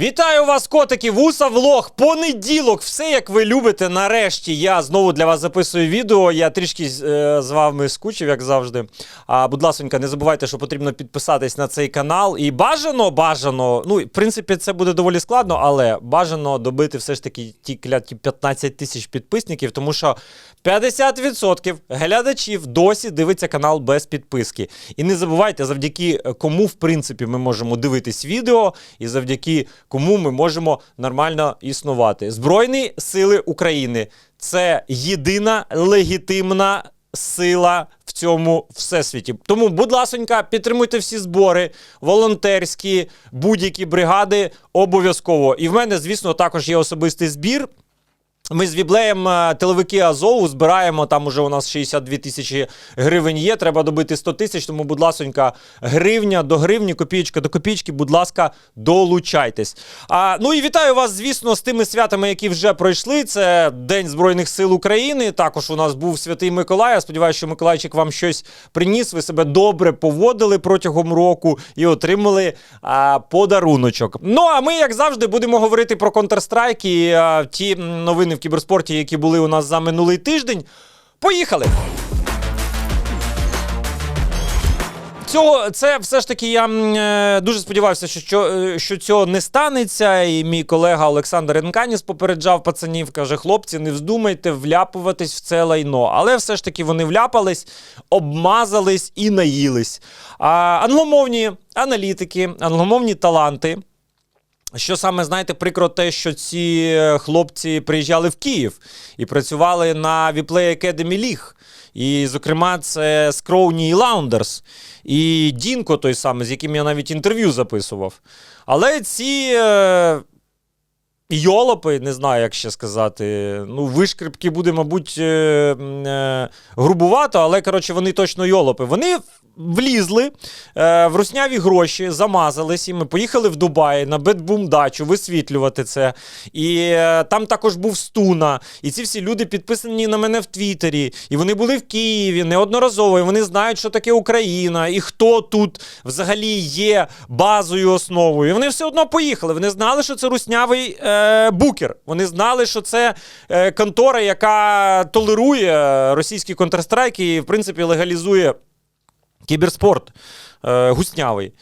Вітаю вас, котики! Вуса влог. Понеділок. Все як ви любите. Нарешті я знову для вас записую відео. Я трішки е, з вами скучив, як завжди. А будь ласонька, не забувайте, що потрібно підписатись на цей канал. І бажано, бажано. Ну, в принципі, це буде доволі складно, але бажано добити все ж таки ті кляті 15 тисяч підписників, тому що 50% глядачів досі дивиться канал без підписки. І не забувайте, завдяки кому, в принципі, ми можемо дивитись відео, і завдяки кому ми можемо нормально існувати. Збройні сили України це єдина легітимна сила в цьому всесвіті. Тому, будь ласонька, підтримуйте всі збори, волонтерські, будь-які бригади обов'язково. І в мене, звісно, також є особистий збір. Ми з Віблеєм е, тиловики Азову збираємо. Там уже у нас 62 тисячі гривень є. Треба добити 100 тисяч. Тому, будь ласонька, гривня до гривні, копійка до копійки, будь ласка, долучайтесь. А, ну і вітаю вас, звісно, з тими святами, які вже пройшли. Це День Збройних сил України. Також у нас був Святий Миколай. Я сподіваюся, що Миколайчик вам щось приніс. Ви себе добре поводили протягом року і отримали а, подаруночок. Ну а ми, як завжди, будемо говорити про Counter-Strike і а, ті новини кіберспорті, які були у нас за минулий тиждень. Поїхали! Цього це все ж таки я е, дуже сподівався, що, що, е, що цього не станеться. І мій колега Олександр Енканіс попереджав пацанів, каже: хлопці, не вздумайте вляпуватись в це лайно. Але все ж таки вони вляпались, обмазались і наїлись. А англомовні аналітики, англомовні таланти. Що саме знаєте, прикро те, що ці е, хлопці приїжджали в Київ і працювали на Віплей Academy League. І, зокрема, це Скроуні і Лаундерс, і Дінко той самий, з яким я навіть інтерв'ю записував. Але ці е, йолопи, не знаю, як ще сказати. Ну, вишкрипки буде, мабуть, е, е, грубувато, але коротше, вони точно йолопи. Вони влізли е, в русняві гроші, замазались, і ми поїхали в Дубай на Бетбум дачу висвітлювати це. І е, там також був Стуна. І ці всі люди підписані на мене в Твіттері. І вони були в Києві неодноразово. І вони знають, що таке Україна, і хто тут взагалі є базою основою. І вони все одно поїхали. Вони знали, що це руснявий е, букер. Вони знали, що це е, контора, яка толерує російські контрстрайки і, в принципі, легалізує кіберспорт е, гуснявий.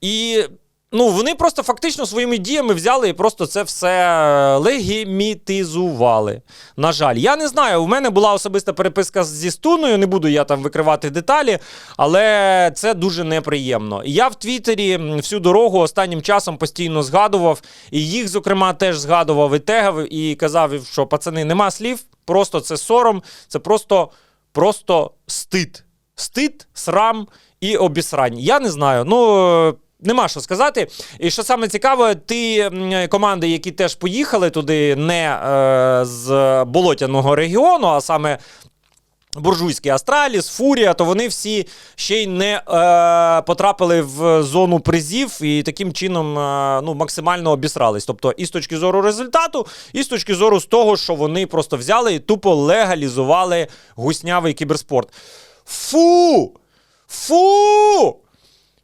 І ну, вони просто фактично своїми діями взяли і просто це все легімітизували. На жаль, я не знаю. У мене була особиста переписка зі стуною, не буду я там викривати деталі, але це дуже неприємно. Я в Твіттері всю дорогу останнім часом постійно згадував, і їх, зокрема, теж згадував і тегав, і казав, що пацани, нема слів, просто це сором, це просто, просто стид. Стид, срам і обісрань. Я не знаю. Ну. Нема що сказати. І що саме цікаве, ті команди, які теж поїхали туди, не е, з болотяного регіону, а саме буржуйський Астраліс, Фурія, то вони всі ще й не е, потрапили в зону призів і таким чином е, ну, максимально обісрались. Тобто, і з точки зору результату, і з точки зору з того, що вони просто взяли і тупо легалізували гуснявий кіберспорт. Фу! Фу!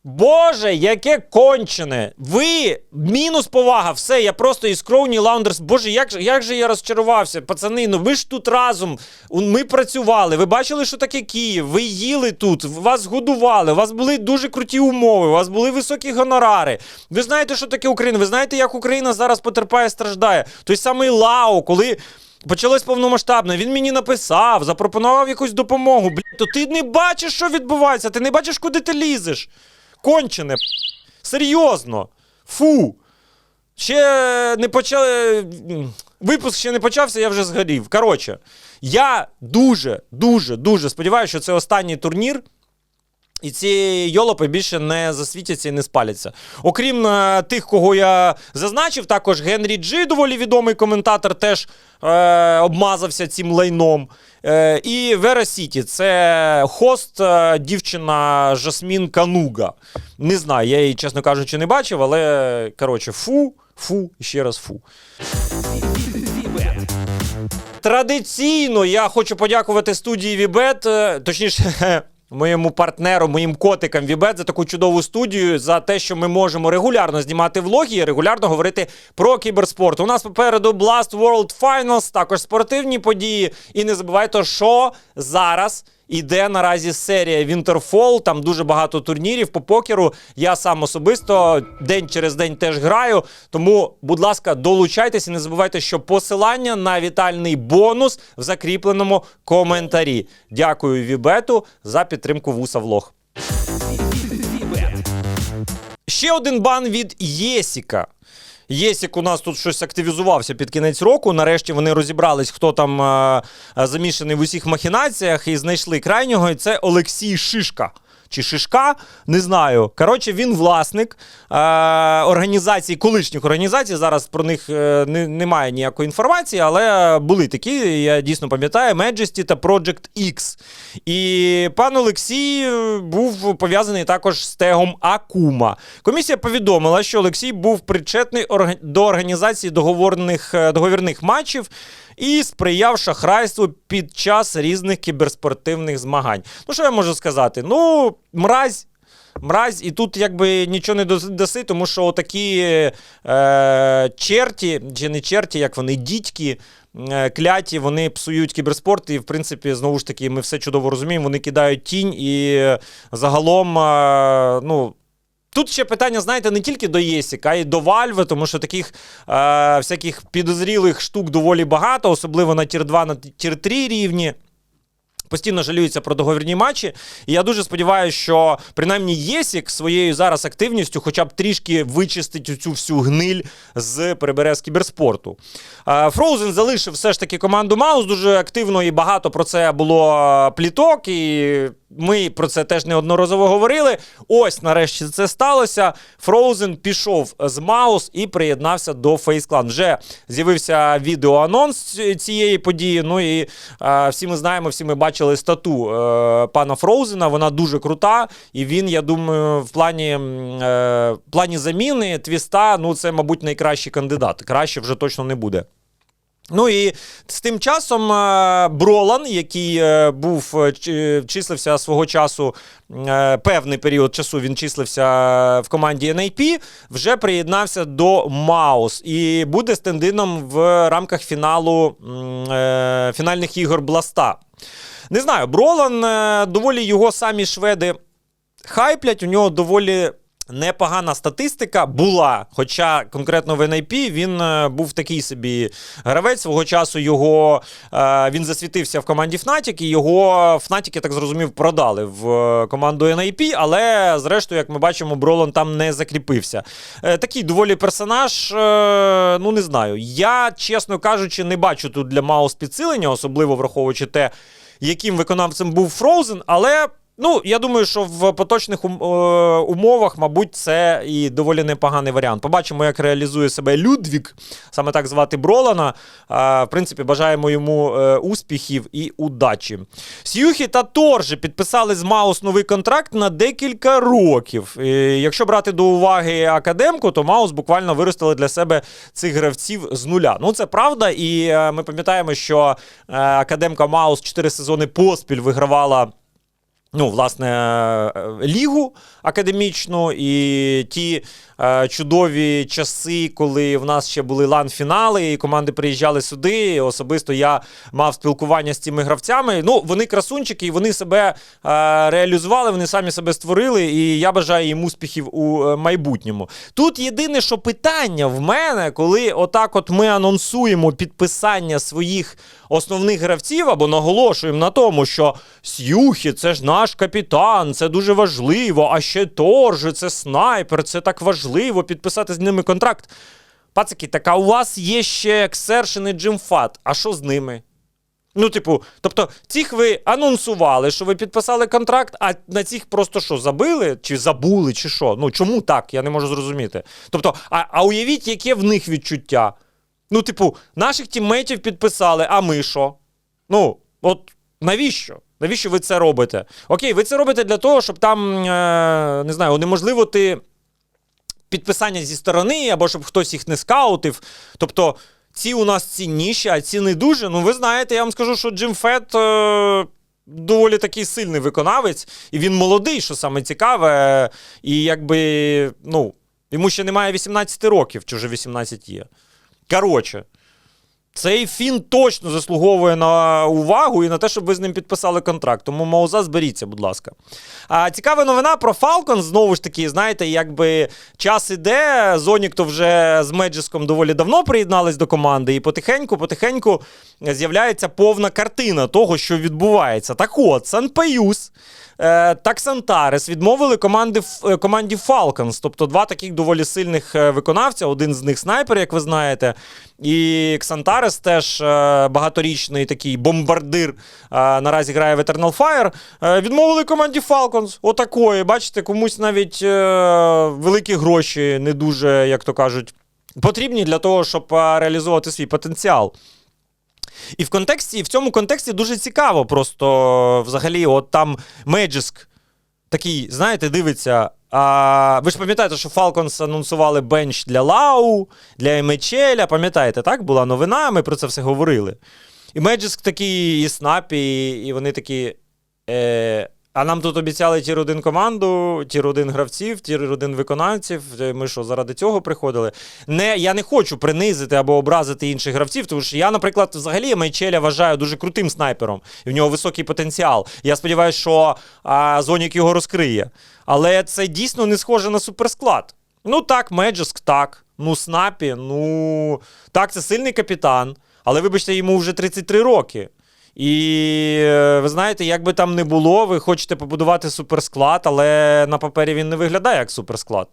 Боже, яке кончене! Ви мінус повага, все, я просто із Кроуні Лаундерс. Боже, як, як же я розчарувався, пацани, ну ви ж тут разом. Ми працювали. Ви бачили, що таке Київ? Ви їли тут, вас годували, у вас були дуже круті умови, у вас були високі гонорари. Ви знаєте, що таке Україна? Ви знаєте, як Україна зараз потерпає, страждає. Той самий Лао, коли. Почалось повномасштабне. Він мені написав, запропонував якусь допомогу. Блядь, то ти не бачиш, що відбувається, ти не бачиш, куди ти лізеш. Кончене. Серйозно. Фу. Ще не почали. Випуск ще не почався, я вже згорів. Коротше, я дуже, дуже, дуже сподіваюся, що це останній турнір. І ці йолопи більше не засвітяться і не спаляться. Окрім е, тих, кого я зазначив, також Генрі Джи, доволі відомий коментатор, теж е, обмазався цим лайном. Е, і Вера Сіті це хост, е, дівчина Жасмін Кануга. Не знаю, я її, чесно кажучи, не бачив, але коротше, фу, фу, ще раз фу. Традиційно я хочу подякувати студії Вібет, е, точніше, моєму партнеру, моїм котикам Вібет за таку чудову студію, за те, що ми можемо регулярно знімати влоги і регулярно говорити про кіберспорт. У нас попереду Blast World Finals, також спортивні події. І не забувайте, що зараз. Іде наразі серія Winterfall, там дуже багато турнірів по покеру. Я сам особисто день через день теж граю. Тому, будь ласка, долучайтесь і не забувайте, що посилання на вітальний бонус в закріпленому коментарі. Дякую Вібету за підтримку вуса влог. Ще один бан від Єсіка. Єсік у нас тут щось активізувався під кінець року. Нарешті вони розібрались, хто там е, е, замішаний в усіх махінаціях, і знайшли крайнього. І це Олексій Шишка. Чи Шишка, не знаю. Коротше, він власник е, організацій, колишніх організацій. Зараз про них е, не, немає ніякої інформації, але були такі, я дійсно пам'ятаю, Majesty та Project X. І пан Олексій був пов'язаний також з тегом Акума. Комісія повідомила, що Олексій був причетний до організації договорних, е, договірних матчів і сприяв шахрайству під час різних кіберспортивних змагань. Ну, що я можу сказати? Ну, мразь. Мразь, і тут якби нічого не дос- даси, тому що такі е, черті, чи не черті, як вони, дідьки, е, кляті, вони псують кіберспорт, і в принципі, знову ж таки, ми все чудово розуміємо, вони кидають тінь, і е, загалом, е, ну. Тут ще питання, знаєте, не тільки до Єсіка, а й до Вальви, тому що таких е, всяких підозрілих штук доволі багато, особливо на тір 2, на тір 3 рівні. Постійно жалюються про договірні матчі. І я дуже сподіваюся, що принаймні Єсік своєю зараз активністю хоча б трішки вичистить цю всю гниль з прибере кіберспорту. Фроузен залишив все ж таки команду Маус дуже активно і багато про це було пліток. І ми про це теж неодноразово говорили. Ось нарешті це сталося. Фроузен пішов з Маус і приєднався до Face. Вже з'явився відеоанонс цієї події. Ну і е, всі ми знаємо, всі ми бачили стату е, пана Фроузена. Вона дуже крута. І він, я думаю, в плані, е, плані заміни твіста, ну це, мабуть, найкращий кандидат. Краще вже точно не буде. Ну і з тим часом е, Бролан, який е, був е, числився свого часу певний період часу, він числився в команді NIP, вже приєднався до Маус і буде стендином в рамках фіналу фінальних ігор Бласта. Не знаю, Бролан е, доволі його самі шведи хайплять, у нього доволі. Непогана статистика була, хоча конкретно в NIP він е, був такий собі гравець. Свого часу його е, він засвітився в команді Fnatic, і його Fnatic, я так зрозумів, продали в команду NIP, але зрештою, як ми бачимо, Бролон там не закріпився. Такий доволі персонаж. Ну не знаю. Я, чесно кажучи, не бачу тут для Маус підсилення, особливо враховуючи те, яким виконавцем був Фроузен, але. Ну, я думаю, що в поточних е, умовах, мабуть, це і доволі непоганий варіант. Побачимо, як реалізує себе Людвік, саме так звати Бролана. В принципі, бажаємо йому е, успіхів і удачі. Сюхі та Торжі підписали з Маус новий контракт на декілька років. І якщо брати до уваги академку, то Маус буквально виростили для себе цих гравців з нуля. Ну, це правда, і е, ми пам'ятаємо, що академка Маус 4 сезони поспіль вигравала. Ну, власне, е, лігу академічну і ті е, чудові часи, коли в нас ще були лан-фінали, і команди приїжджали сюди. І особисто я мав спілкування з цими гравцями. Ну, вони красунчики, і вони себе е, реалізували, вони самі себе створили, і я бажаю їм успіхів у е, майбутньому. Тут єдине, що питання в мене, коли отак от ми анонсуємо підписання своїх основних гравців або наголошуємо на тому, що Сюхі, це ж наш капітан, це дуже важливо, а ще Торжи, це снайпер, це так важливо підписати з ними контракт. Пацики, так а у вас є ще Ексершин і Джимфат. А що з ними? Ну, типу, тобто, цих ви анонсували, що ви підписали контракт, а на цих просто що, забили, чи забули, чи що? Ну чому так? Я не можу зрозуміти. Тобто, а, а уявіть, яке в них відчуття. Ну, типу, наших тіммейтів підписали, а ми що? Ну, от навіщо? Навіщо ви це робите? Окей, ви це робите для того, щоб там, е, не знаю, унеможливити підписання зі сторони, або щоб хтось їх не скаутив. Тобто, ці у нас цінніші, а ці не дуже. Ну, ви знаєте, я вам скажу, що Джим Фет. Е, доволі такий сильний виконавець, і він молодий, що саме цікаве. І якби, ну, йому ще немає 18 років, чи вже 18 є. Коротше. Цей фін точно заслуговує на увагу і на те, щоб ви з ним підписали контракт. Тому Мауза, зберіться, будь ласка. А, цікава новина про Falcons. Знову ж таки, знаєте, якби час іде. Зонік то вже з Меджиском доволі давно приєднались до команди, і потихеньку, потихеньку з'являється повна картина того, що відбувається. Так от, Санпеюс е, та Ксантарес відмовили команди, е, команді Falcons, тобто два таких доволі сильних е, виконавця. Один з них снайпер, як ви знаєте. І Ксантарес теж е, багаторічний такий бомбардир. е, наразі грає в Eternal Fire. Е, відмовили команді Falcons. Отакої. Бачите, комусь навіть е, великі гроші не дуже, як то кажуть, потрібні для того, щоб е, реалізовувати свій потенціал. І в контексті, в цьому контексті дуже цікаво. Просто взагалі, от там Меджиск такий, знаєте, дивиться. А, ви ж пам'ятаєте, що Falcons анонсували бенч для Лау, для Мечеля. Пам'ятаєте, так? Була новина, ми про це все говорили. І Меджиск такий, і Снапі, і вони такі. Е, а нам тут обіцяли тір 1 команду, тір 1 гравців, тір 1 виконавців. Е, Ми що, заради цього приходили? Не, я не хочу принизити або образити інших гравців, тому що я, наприклад, взагалі Майчеля вважаю дуже крутим снайпером. І в нього високий потенціал. Я сподіваюся, що а, Зонік його розкриє. Але це дійсно не схоже на суперсклад. Ну так, Меджиск, так. Ну, Снапі, ну так, це сильний капітан. Але вибачте, йому вже 33 роки. І е, ви знаєте, як би там не було, ви хочете побудувати суперсклад, але на папері він не виглядає як суперсклад.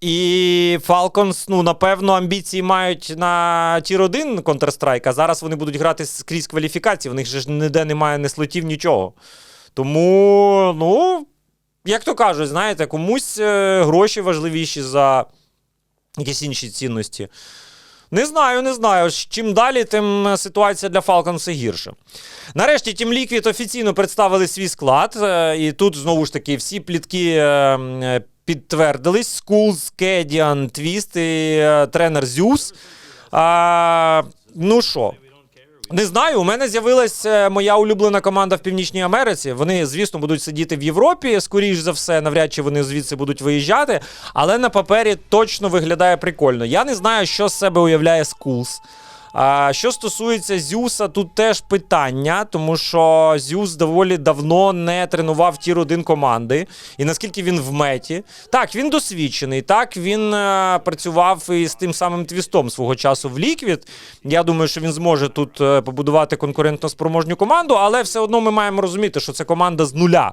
І Falcons, ну, напевно, амбіції мають на тір 1 Counter-Strike, а зараз вони будуть грати скрізь кваліфікації, в них ж ніде немає не слотів, нічого. Тому, ну, як то кажуть, знаєте, комусь е, гроші важливіші за якісь інші цінності. Не знаю, не знаю. Чим далі, тим е, ситуація для Falcons гірше. Нарешті Team Liquid офіційно представили свій склад. е, І тут знову ж таки всі плітки е, підтвердились: Schools, Кедіан, Твіст і тренер Зюс. А, ну що? Не знаю, у мене з'явилася моя улюблена команда в Північній Америці. Вони, звісно, будуть сидіти в Європі, скоріш за все, навряд чи вони звідси будуть виїжджати, але на папері точно виглядає прикольно. Я не знаю, що з себе уявляє Schools. А що стосується Зюса, тут теж питання, тому що Зюс доволі давно не тренував тір 1 команди. І наскільки він в меті. Так, він досвідчений. Так, він е, працював і з тим самим твістом свого часу в Ліквід. Я думаю, що він зможе тут е, побудувати конкурентно спроможню команду, але все одно ми маємо розуміти, що це команда з нуля.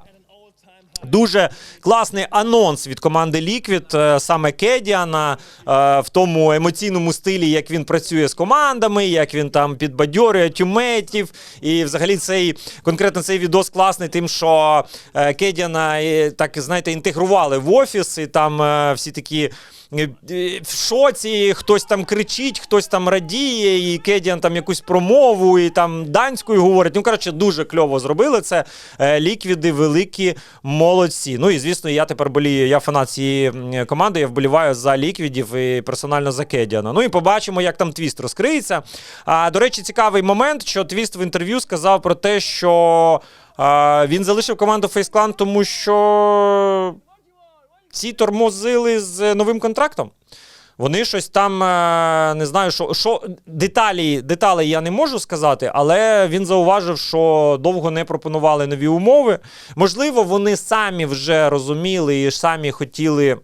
Дуже класний анонс від команди Liquid, е, саме Кедіана, е, в тому емоційному стилі, як він працює з командами, як він там підбадьорює тюметів. І взагалі цей конкретно цей відос класний, тим, що е, Кедіана так знаєте, інтегрували в офіс, і там всі такі. В шоці, хтось там кричить, хтось там радіє, і Кедіан там якусь промову, і там данською говорить. Ну, коротше, дуже кльово зробили це. Ліквіди великі молодці. Ну і звісно, я тепер болію. Я фанат цієї команди, я вболіваю за ліквідів і персонально за Кедіана. Ну і побачимо, як там твіст розкриється. А, до речі, цікавий момент, що твіст в інтерв'ю сказав про те, що а, він залишив команду Face тому що ці тормозили з новим контрактом. Вони щось там е, не знаю, що, що деталі, деталі я не можу сказати, але він зауважив, що довго не пропонували нові умови. Можливо, вони самі вже розуміли і самі хотіли.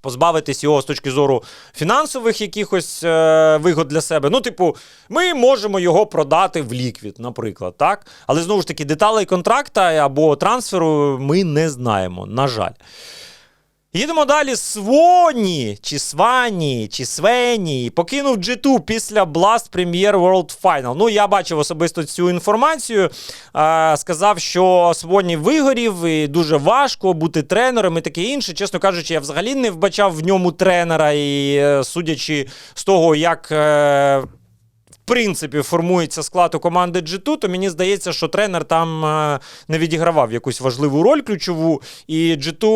Позбавитись його з точки зору фінансових якихось е, вигод для себе. Ну, типу, ми можемо його продати в ліквід, наприклад, так? Але знову ж таки, деталей контракта або трансферу ми не знаємо, на жаль. Їдемо далі. Своні, чи Свані, чи Свені покинув G2 після Blast Premier World Final. Ну, я бачив особисто цю інформацію. А, сказав, що Своні вигорів і дуже важко бути тренером і таке інше. Чесно кажучи, я взагалі не вбачав в ньому тренера. І е, судячи з того, як. е, принципі, формується склад у команди G2, то мені здається, що тренер там е, не відігравав якусь важливу роль ключову, і G2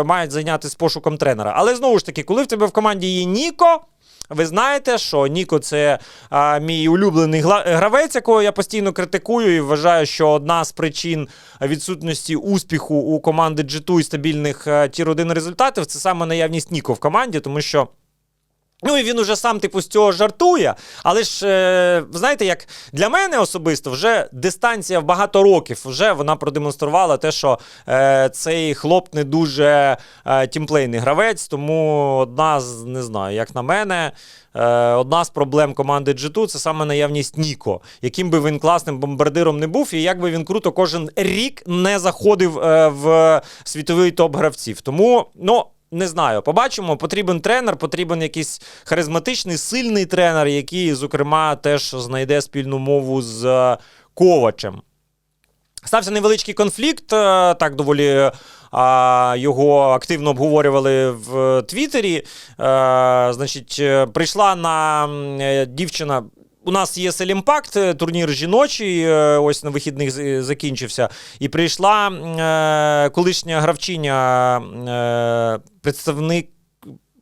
е, мають зайнятися пошуком тренера. Але знову ж таки, коли в тебе в команді є Ніко, Ви знаєте, що Ніко це а, мій улюблений гравець, якого я постійно критикую, і вважаю, що одна з причин відсутності успіху у команди G2 і стабільних е, тір 1 результатів це саме наявність Ніко в команді, тому що. Ну і він уже сам, типу, з цього жартує. Але ж, е, знаєте, як для мене особисто вже дистанція в багато років вже вона продемонструвала те, що е, цей хлоп не дуже е, тімплейний гравець. Тому одна з не знаю, як на мене, е, одна з проблем команди G2 це саме наявність Ніко, яким би він класним бомбардиром не був, і як би він круто кожен рік не заходив е, в світовий топ гравців. Тому, ну. Не знаю, побачимо. Потрібен тренер, потрібен якийсь харизматичний, сильний тренер, який, зокрема, теж знайде спільну мову з е, Ковачем. Стався невеличкий конфлікт, е, так доволі. А, його активно обговорювали в Твіттері. Е, значить, е, прийшла на е, дівчина. У нас є Селімпакт, е, турнір жіночий, е, ось на вихідних з- закінчився. І прийшла е, колишня гравчиня, е, представник.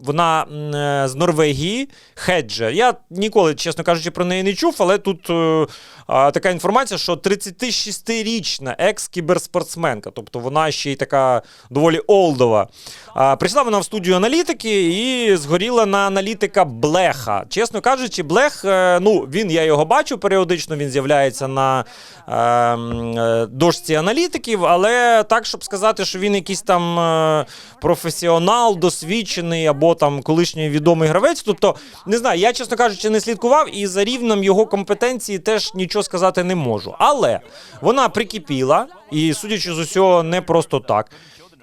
Вона е, з Норвегії, Хеджа. Я ніколи, чесно кажучи, про неї не чув, але тут е, така інформація, що 36-річна екс-кіберспортсменка, тобто вона ще й така доволі олдова. А, прийшла вона в студію аналітики і згоріла на аналітика Блеха. Чесно кажучи, Блех, е, ну він я його бачу періодично, він з'являється на е, е, дошці аналітиків, але так, щоб сказати, що він якийсь там е, професіонал, досвідчений або там колишній відомий гравець. Тобто, не знаю, я, чесно кажучи, не слідкував і за рівнем його компетенції теж нічого сказати не можу. Але вона прикипіла, і, судячи з усього, не просто так.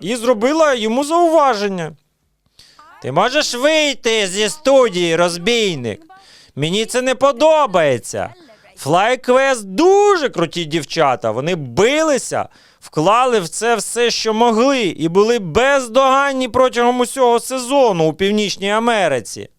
І зробила йому зауваження. Ти можеш вийти зі студії, розбійник. Мені це не подобається. FlyQuest дуже круті дівчата. Вони билися, вклали в це все, що могли, і були бездоганні протягом усього сезону у Північній Америці.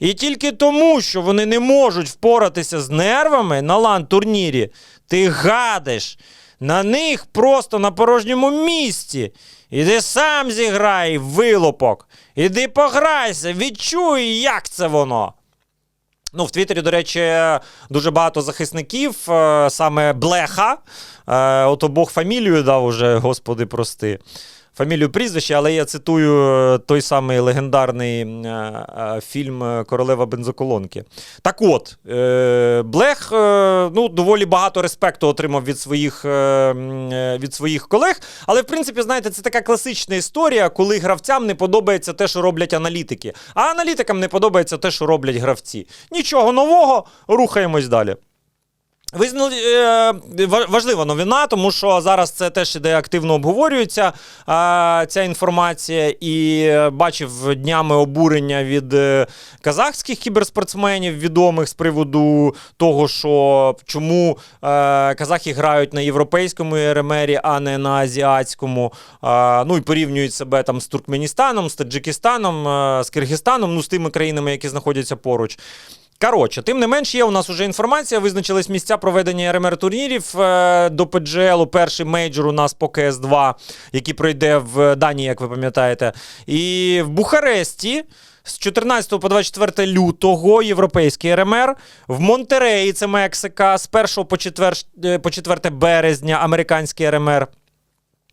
І тільки тому, що вони не можуть впоратися з нервами на лан-турнірі, ти гадиш на них просто на порожньому місці. Іди сам зіграй, вилупок. Іди пограйся, відчуй, як це воно. Ну, в Твіттері, до речі, дуже багато захисників, е, саме Блеха. Ото От обох фамілію дав уже, господи, прости. Фамілію прізвище, але я цитую е, той самий легендарний е, е, фільм Королева бензоколонки. Так от, Блех ну, доволі багато респекту отримав від своїх, від своїх колег. Але, в принципі, знаєте, це така класична історія, коли гравцям не подобається те, що роблять аналітики, а аналітикам не подобається те, що роблять гравці. Нічого нового, рухаємось далі. Визнали е, важлива новина, тому що зараз це теж іде активно обговорюється ця інформація, і е, бачив днями обурення від е, казахських кіберспортсменів відомих з приводу того, що чому казахи грають на європейському РМРі, а не на азіатському. Ну і порівнюють себе там з Туркменістаном, з Таджикистаном, з Киргизстаном, ну з тими країнами, які знаходяться поруч. Коротше, тим не менш, є у нас вже інформація. Визначились місця проведення РМР турнірів е, до PGL. Перший мейджор у нас по КС2, який пройде в Данії, як ви пам'ятаєте. І в Бухаресті. З 14 по 24 лютого європейський РМР, в Монтереї, це Мексика, з 1 по 4, е, по 4 березня американський РМР.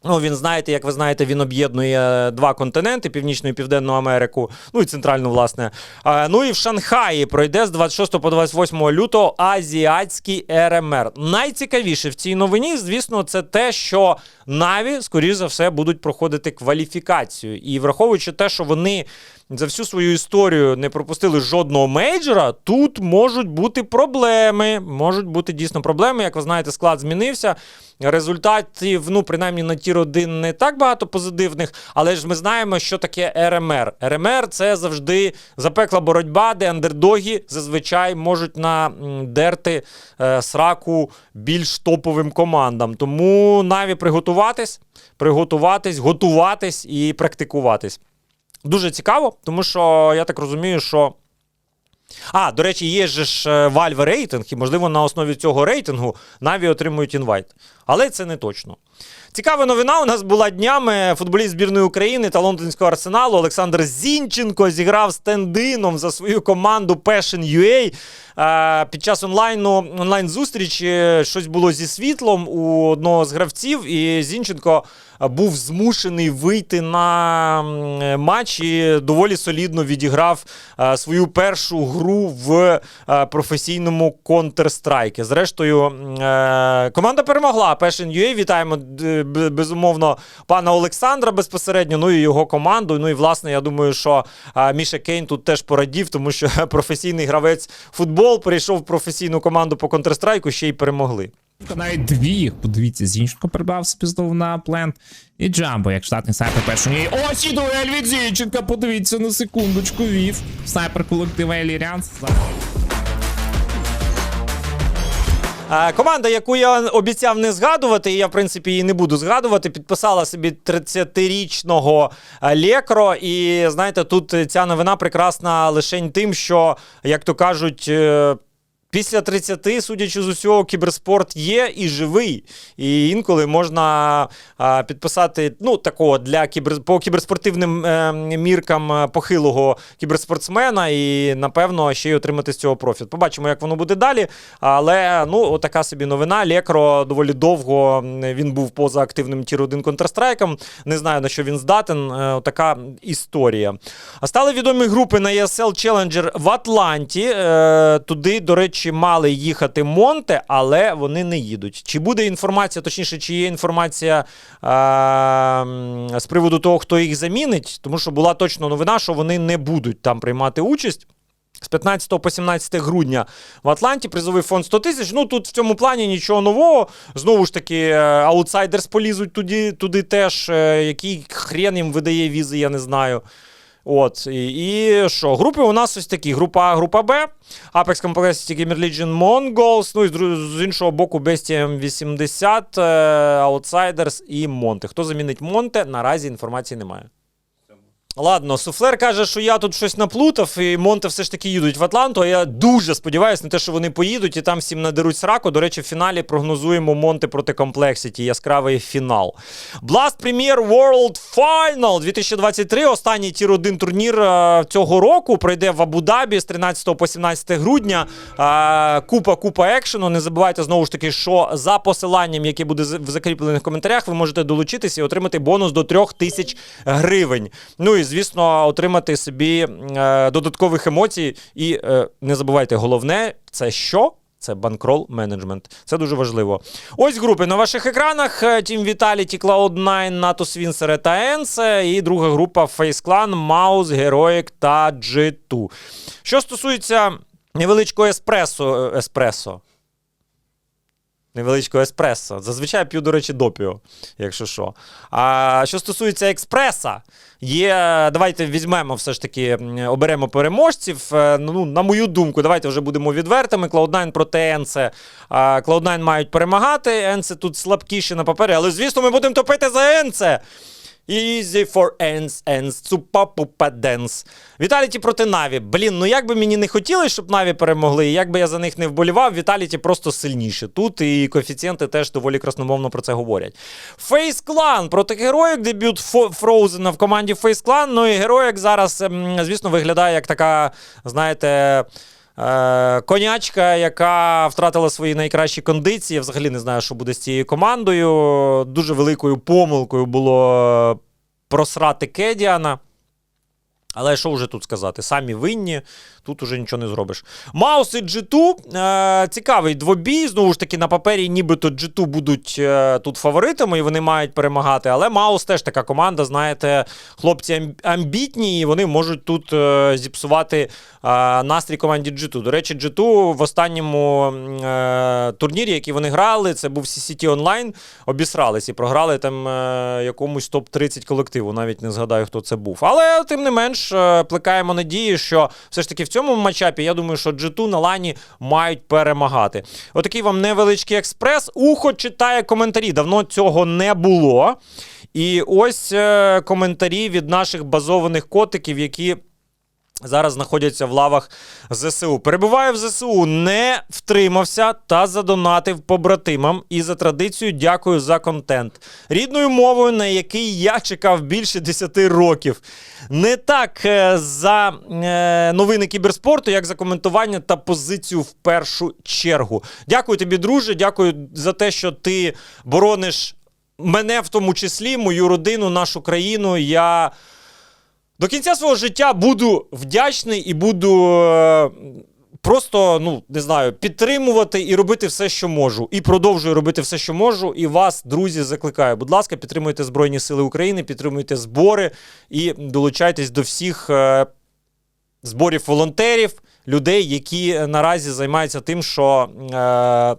Ну, він знаєте, як ви знаєте, він об'єднує два континенти: Північну і Південну Америку, ну і центральну, власне. Ну і в Шанхаї пройде з 26 по 28 лютого азіатський РМР. Найцікавіше в цій новині, звісно, це те, що Наві, скоріш за все, будуть проходити кваліфікацію. І враховуючи те, що вони за всю свою історію не пропустили жодного мейджора, тут можуть бути проблеми. Можуть бути дійсно проблеми. Як ви знаєте, склад змінився. Результатів, ну, принаймні на тір 1 не так багато позитивних, але ж ми знаємо, що таке РМР. РМР це завжди запекла боротьба, де андердоги зазвичай можуть надерти е, сраку більш топовим командам. Тому наві приготуватись, приготуватись, готуватись і практикуватись. Дуже цікаво, тому що я так розумію, що. А, до речі, є ж е, Valve рейтинг, і можливо на основі цього рейтингу Наві отримують інвайт. Але це не точно. Цікава новина у нас була днями. Футболіст збірної України та лондонського арсеналу Олександр Зінченко зіграв стендином за свою команду Passion UA. Е, Під час онлайну онлайн зустрічі щось було зі світлом у одного з гравців, і Зінченко е, був змушений вийти на матч і доволі солідно відіграв е, свою першу гру в е, професійному Counter-Strike. Зрештою, е, команда перемогла. Passion UA. Вітаємо безумовно пана Олександра безпосередньо. Ну і його команду. Ну і власне, я думаю, що Міша Кейн тут теж порадів, тому що професійний гравець футбол перейшов в професійну команду по Counter-Strike, ще й перемогли. Навіть дві подивіться, Зінченко прибрав собі знову на плент. І Джамбо, як штатний снайпер першого ні. Ось і дуель від Зінченка, подивіться на секундочку, вів. Снайпер колектива Еліріанс. Е, Команда, яку я обіцяв не згадувати, і я в принципі її не буду згадувати, підписала собі 30-річного е, Лекро. І знаєте, тут ця новина прекрасна лише тим, що, як то кажуть. Після 30, судячи з усього, кіберспорт є і живий. І інколи можна а, підписати ну, такого для кібер, по кіберспортивним е, міркам похилого кіберспортсмена, і напевно ще й отримати з цього профіт. Побачимо, як воно буде далі. Але ну, отака собі новина. Лекро доволі довго він був поза активним тір 1 Counter-Strike. Не знаю на що він здатен. Е, Отака історія. А стали відомі групи на ESL Challenger в Атланті. Е, Туди, до речі, мали їхати Монте, але вони не їдуть. Чи буде інформація, точніше, чи є інформація е, з приводу того, хто їх замінить? Тому що була точно новина, що вони не будуть там приймати участь. З 15 по 17 грудня в Атланті призовий фонд 100 тисяч. Ну тут в цьому плані нічого нового. Знову ж таки, е, аутсайдерс полізуть туди, туди теж. Е, Який хрен їм видає візи, я не знаю. От, і, що? Групи у нас ось такі: група А, група Б, Apex Complexity Gamer Legion Mongols, ну і з, іншого боку, Bestia 80, е, Outsiders і Монте. Хто замінить Монте? Наразі інформації немає. Ладно, Суфлер каже, що я тут щось наплутав, і Монте все ж таки їдуть в Атланту. А я дуже сподіваюся на те, що вони поїдуть і там всім надеруть сраку. До речі, в фіналі прогнозуємо Монте проти Complexity. Яскравий фінал. Blast Premier World Final 2023. Останній тір 1 турнір е, цього року пройде в Абу-Дабі з 13 по 17 грудня. Е, Купа купа екшену. Не забувайте знову ж таки, що за посиланням, яке буде в закріплених коментарях, ви можете долучитися і отримати бонус до 3000 гривень. Ну і звісно, отримати собі е, додаткових емоцій. І е, не забувайте, головне це що? Це банкрол менеджмент. Це дуже важливо. Ось групи на ваших екранах: е, Team Vitality, Cloud9, NATO Swincer та Ence. І друга група Face Clan, Mouse, Heroic та G2. Що стосується невеличкого еспресо, е, еспресо. Невеличкого еспресо. Зазвичай п'ю, до речі, допіо, якщо що. А що стосується експреса, є. Давайте візьмемо все ж таки, оберемо переможців. Е, Ну, на мою думку, давайте вже будемо відвертими. Cloud9 проти Енце. Cloud9 мають перемагати. Енце тут слабкіше на папері, але звісно, ми будемо топити за Енце. Easy for ends, ends, цупа денс. Віталіті проти Наві. Блін, ну як би мені не хотілося, щоб Наві перемогли, і як би я за них не вболівав, Віталіті просто сильніше. Тут і коефіцієнти теж доволі красномовно про це говорять. Фейс Клан проти Героїк. Дебют Фроузена в команді Фейс Клан. Ну і Героїк зараз, ем, звісно, виглядає як така, знаєте. Е, конячка, яка втратила свої найкращі кондиції. Взагалі не знаю, що буде з цією командою. Дуже великою помилкою було просрати Кедіана. Але що вже тут сказати? Самі винні, тут уже нічого не зробиш. Маус і G2. Е, цікавий двобій. Знову ж таки, на папері нібито G2 будуть е, тут фаворитами, і вони мають перемагати. Але Маус теж така команда, знаєте, хлопці амбітні, і вони можуть тут е, зіпсувати е, настрій команді G2. До речі, G2 в останньому е, турнірі, який вони грали, це був CCT Online, обісрались і програли там е, якомусь топ-30 колективу. Навіть не згадаю, хто це був. Але тим не менш, е, плекаємо надії, що все ж таки в цьому матчапі, я думаю, що G2 на лані мають перемагати. Отакий вам невеличкий експрес. Ухо читає коментарі. Давно цього не було. І ось е, коментарі від наших базованих котиків, які зараз знаходяться в лавах ЗСУ. Перебуваю в ЗСУ, не втримався та задонатив побратимам. І за традицією дякую за контент. Рідною мовою, на який я чекав більше 10 років. Не так е, за е, новини кіберспорту, як за коментування та позицію в першу чергу. Дякую тобі, друже. Дякую за те, що ти борониш мене в тому числі, мою родину, нашу країну. Я. До кінця свого життя буду вдячний і буду е, просто, ну не знаю, підтримувати і робити все, що можу. І продовжую робити все, що можу. І вас, друзі, закликаю. Будь ласка, підтримуйте Збройні Сили України, підтримуйте збори і долучайтесь до всіх е, зборів волонтерів, людей, які наразі займаються тим, що. Е, е,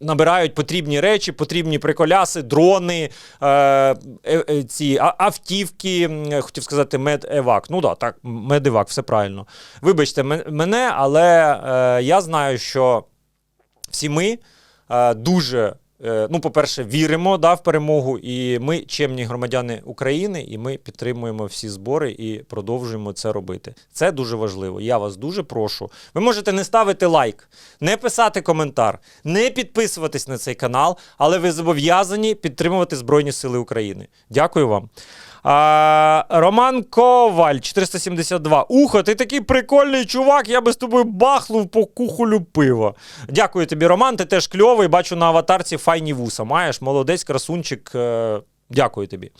Набирають потрібні речі, потрібні приколяси, дрони, е, е, е, ці автівки, е, хотів сказати, медевак. Ну да, так, медевак, все правильно. Вибачте мене, але е, я знаю, що всі ми е, дуже, е, ну, по-перше, віримо да, в перемогу, і ми чемні громадяни України, і ми підтримуємо всі збори і продовжуємо це робити. Це дуже важливо. Я вас дуже прошу. Ви можете не ставити лайк, не писати коментар, не підписуватись на цей канал, але ви зобов'язані підтримувати Збройні Сили України. Дякую вам. А, Роман Коваль, 472. Ухо, ти такий прикольний чувак, я би з тобою бахнув по кухолю пива. Дякую тобі, Роман. Ти теж кльовий. Бачу на аватарці файні вуса. Маєш молодець, красунчик. Е, Дякую тобі.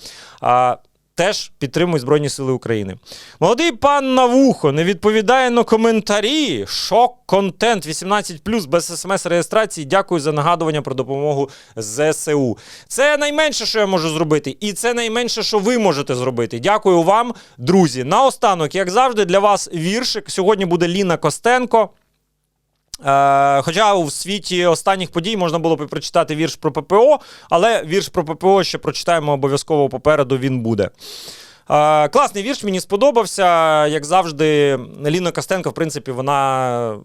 А, Теж підтримуй Збройні Сили України. Молодий пан Навухо не відповідає на коментарі. Шок контент 18 без смс-реєстрації. Дякую за нагадування про допомогу ЗСУ. Це найменше, що я можу зробити, і це найменше, що ви можете зробити. Дякую вам, друзі. Наостанок, як завжди, для вас віршик. Сьогодні буде Ліна Костенко. Е, хоча у світі останніх подій можна було б прочитати вірш про ППО, але вірш про ППО ще прочитаємо обов'язково попереду. Він буде. Е, класний вірш, мені сподобався. Як завжди, Ліна Костенко, в принципі, вона,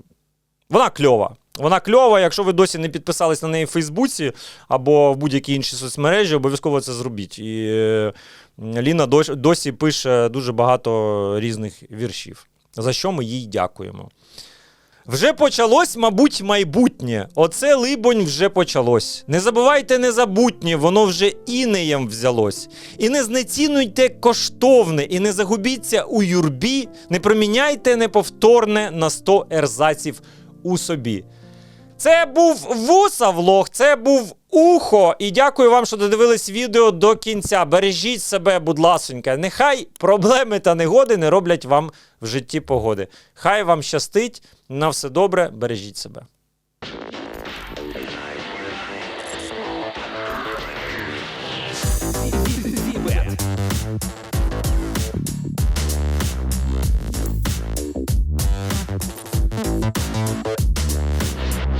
вона кльова. Вона кльова. Якщо ви досі не підписались на неї в Фейсбуці або в будь-якій іншій соцмережі, обов'язково це зробіть. І Ліна досі пише дуже багато різних віршів, за що ми їй дякуємо. Вже почалось, мабуть, майбутнє. Оце, либонь, вже почалось. Не забувайте незабутнє, воно вже інеєм взялось. І не знецінуйте коштовне, і не загубіться у юрбі, не проміняйте неповторне на сто ерзаців у собі. Це був вуса влог, це був ухо. І дякую вам, що додивились відео до кінця. Бережіть себе, будь ласонька. Нехай проблеми та негоди не роблять вам в житті погоди. Хай вам щастить. На все добре, бережіть себе.